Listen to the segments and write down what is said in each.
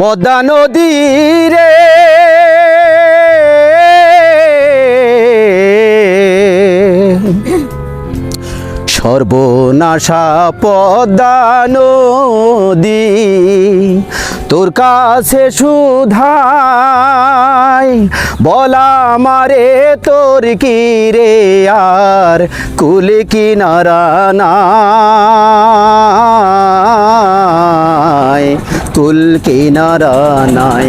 পদ্মা নদী রে। সর্বনাশা পদ্মা নদী, তোর কাছে সুধাই। বলা মারে তোর কি রে? আর কুলে কিনারা নাই। কুল কিনারা নাই,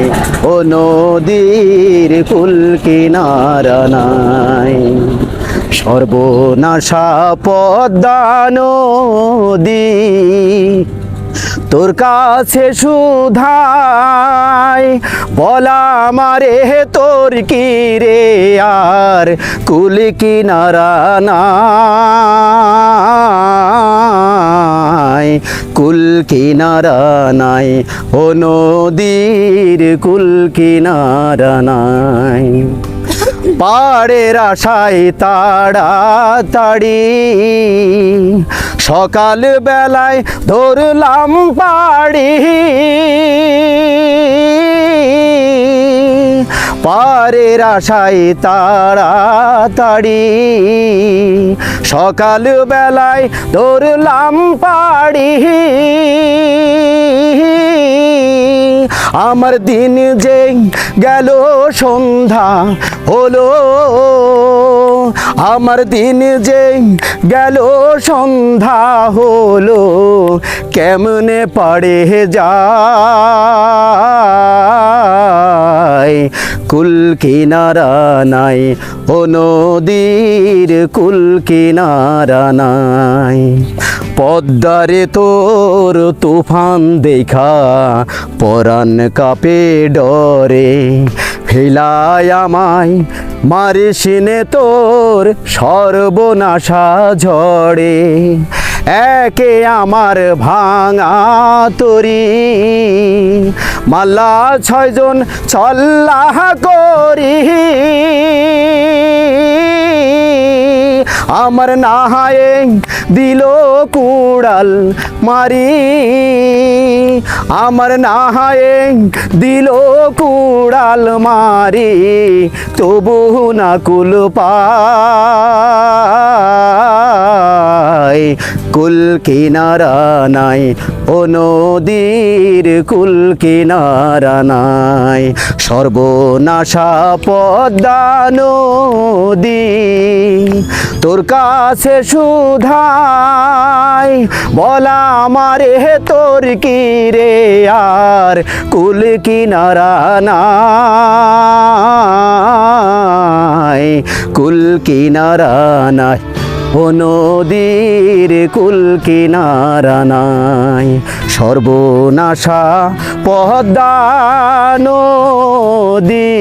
ও নদীর কুল কিনারা নাই। সর্বনাশা পদ্মা নদী, তোর কাছে সুধাই, বলা মারে তোর কি রে আর কুল কিনারা নাই, কুল কিনারা নাই, ও নদীর কুল কিনারা নাই। পাড়ের আশায় তাড়াতাড়ি সকাল বেলায় ধরলাম পাড়ি। পাড়ের আশায় তাড়াতাড়ি সকাল বেলায় ধরলাম পাড়ি। আমার দিন যে গেল, সন্ধ্যা হলো। আমার দিন যে গেল, সন্ধ্যা হলো। কেমনে পাড়ে যায় কুল কিনারা নাই, ও নদীর কুল কিনারা নাই। পদ্মারে তোর তুফান দেখা, পরাণ কাপে ডরে। ফেলায় আমায় মারিসিনে তোর সর্বনাশা ঝড়ে। একে আমার ভাঙা তরি। মাল্লা ছয়জন চল্লাহ করি। আমার নাহায়ে দিল কুড়াল মারি। আমার নাহায়ে দিল কুড়াল মারি। তবু না কুল পায়। কুল কিনারা নাই, ও নদীর কুল কিনারা নাই। সর্বনাশা পদ্মা নদী, তোর কাছে সুধাই, বলা আমারে তোর কি রে আর কুল কিনারা নাই। কুল কিনারা নাই। ও নদীর কুল কিনারা নাই। সর্বনাশা পদ্মা নদী।